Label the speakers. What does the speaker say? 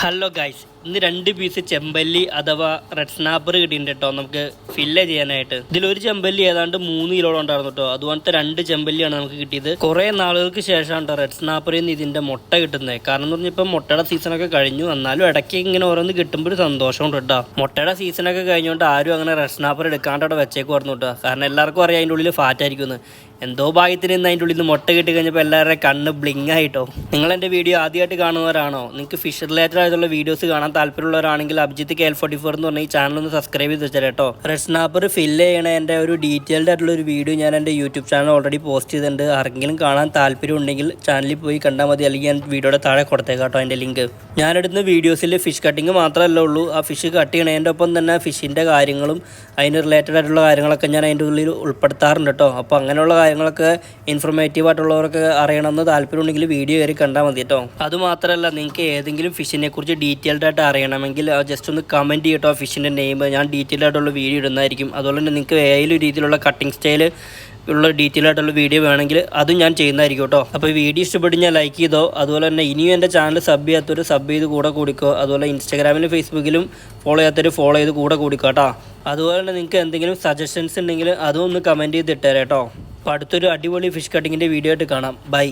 Speaker 1: Hello guys ഇന്ന് രണ്ട് piece ചെമ്പല്ലി അഥവാ റെഡ് സ്നാപ്പർ കിട്ടിയിട്ടുണ്ട് കേട്ടോ നമുക്ക് ഫില്ല് ചെയ്യാനായിട്ട്. ഇതിലൊരു ചെമ്പല്ലി ഏതാണ്ട് മൂന്ന് കിലോ ഉണ്ടായിരുന്നു കേട്ടോ അതുപോലത്തെ രണ്ട് ചെമ്പല്ലിയാണ് നമുക്ക് കിട്ടിയത്. കുറേ നാളുകൾക്ക് ശേഷമാണ് കേട്ടോ റെഡ് സ്നാപ്പറിൽ നിന്ന് ഇതിന്റെ മുട്ട കിട്ടുന്നത്. കാരണം എന്ന് പറഞ്ഞാൽ ഇപ്പം മുട്ടയുടെ സീസണൊക്കെ കഴിഞ്ഞു. എന്നാലും ഇടയ്ക്ക് ഇങ്ങനെ ഓരോന്ന് കിട്ടുമ്പോൾ ഒരു സന്തോഷമുണ്ട് കേട്ടോ മുട്ടയുടെ സീസണൊക്കെ കഴിഞ്ഞുകൊണ്ട് ആരും അങ്ങനെ റെഡ് സ്നാപ്പർ എടുക്കാണ്ട് അവിടെ വെച്ചേക്ക് പറഞ്ഞു കേട്ടോ കാരണം എല്ലാവർക്കും അറിയാം അതിന്റെ ഉള്ളിൽ ഫാറ്റ് ആയിരിക്കും എന്തോ ഭാഗ്യത്തിന് ഇന്ന് അതിന്റെ ഉള്ളിൽ നിന്ന് മുട്ട കിട്ടി കഴിഞ്ഞപ്പോൾ എല്ലാവരുടെ കണ്ണ് ബ്ലിങ് ആയിട്ടോ നിങ്ങൾ എന്റെ വീഡിയോ ആദ്യമായിട്ട് കാണുന്നവരാണോ? നിങ്ങൾക്ക് ഫിഷ് റിലേറ്റഡ് ആയിട്ടുള്ള വീഡിയോസ് കാണാൻ താല്പര്യമുള്ളവരാണെങ്കിൽ Abhijith K L forty four എന്ന് പറഞ്ഞ ഈ ചാനൽ ഒന്ന് സബ്സ്ക്രൈബ് ചെയ്ത് വെച്ചാൽ കേട്ടോ റെഡ് സ്നാപ്പർ ഫില്ല് ചെയ്യണ എന്റെ ഒരു ഡീറ്റെയിൽഡ് ആയിട്ടുള്ള ഒരു വീഡിയോ ഞാൻ എന്റെ യൂട്യൂബ് ചാനൽ ഓൾറെഡി പോസ്റ്റ് ചെയ്തിട്ടുണ്ട്. ആർക്കെങ്കിലും കാണാൻ താല്പര്യം ഉണ്ടെങ്കിൽ ചാനലിൽ പോയി കണ്ടാൽ മതി. അല്ലെങ്കിൽ ഞാൻ വീഡിയോയുടെ താഴെ കൊടുത്തേക്കാം കേട്ടോ അതിന്റെ ലിങ്ക് ഞാനെടുക്കുന്ന വീഡിയോസിൽ ഫിഷ് കട്ടിങ് മാത്രമല്ല ഉള്ളൂ. ആ ഫിഷ് കട്ട് ചെയ്യണതിന്റെ ഒപ്പം തന്നെ ഫിഷിന്റെ കാര്യങ്ങളും അതിന് റിലേറ്റഡ് ആയിട്ടുള്ള കാര്യങ്ങളൊക്കെ ഞാൻ അതിന്റെ ഉള്ളിൽ ഉൾപ്പെടുത്താറുണ്ട് കേട്ടോ അപ്പോൾ അങ്ങനെയുള്ള കാര്യങ്ങളൊക്കെ ഇൻഫർമേറ്റീവ് ആയിട്ടുള്ളവർക്ക് അറിയണമെന്ന് താല്പര്യമുണ്ടെങ്കിൽ വീഡിയോ കയറി കണ്ടാൽ മതി കേട്ടോ അതുമാത്രമല്ല നിങ്ങൾക്ക് ഏതെങ്കിലും ഫിഷിനെ കുറിച്ച് ഡീറ്റെയിൽഡ് ആയിട്ട് അറിയണമെങ്കിൽ ജസ്റ്റ് ഒന്ന് കമന്റ് ചെയ്യട്ടോ ഫിഷിന്റെ നെയിം ഞാൻ ഡീറ്റെയിൽ ആയിട്ടുള്ള വീഡിയോ ഇടുന്നതായിരിക്കും. അതുപോലെ തന്നെ നിങ്ങൾക്ക് ഏതെങ്കിലും രീതിയിലുള്ള കട്ടിങ് സ്റ്റൈൽ ഉള്ള ഡീറ്റെയിൽ ആയിട്ടുള്ള വീഡിയോ വേണമെങ്കിൽ അതും ഞാൻ ചെയ്യുന്നതായിരിക്കും കേട്ടോ. അപ്പോൾ വീഡിയോ ഇഷ്ടപ്പെട്ട് ഞാൻ ലൈക്ക് ചെയ്തോ അതുപോലെ തന്നെ ഇനിയും എന്റെ ചാനൽ സബ് ചെയ്യാത്തൊരു സബ് ചെയ്ത് കൂടെ കൂടിക്കോ അതുപോലെ ഇൻസ്റ്റാഗ്രാമിലും ഫേസ്ബുക്കിലും ഫോളോ ചെയ്യാത്തൊരു ഫോളോ ചെയ്ത് കൂടെ കൂടിക്കോ കേട്ടോ. അതുപോലെ തന്നെ നിങ്ങൾക്ക് എന്തെങ്കിലും സജഷൻസ് ഉണ്ടെങ്കിൽ അതും ഒന്ന് കമന്റ് ചെയ്ത് ഇട്ടേരാ കേട്ടോ. അപ്പോൾ അടുത്തൊരു അടിപൊളി ഫിഷ് കട്ടിങ്ങിന്റെ വീഡിയോ ആയിട്ട് കാണാം. ബൈ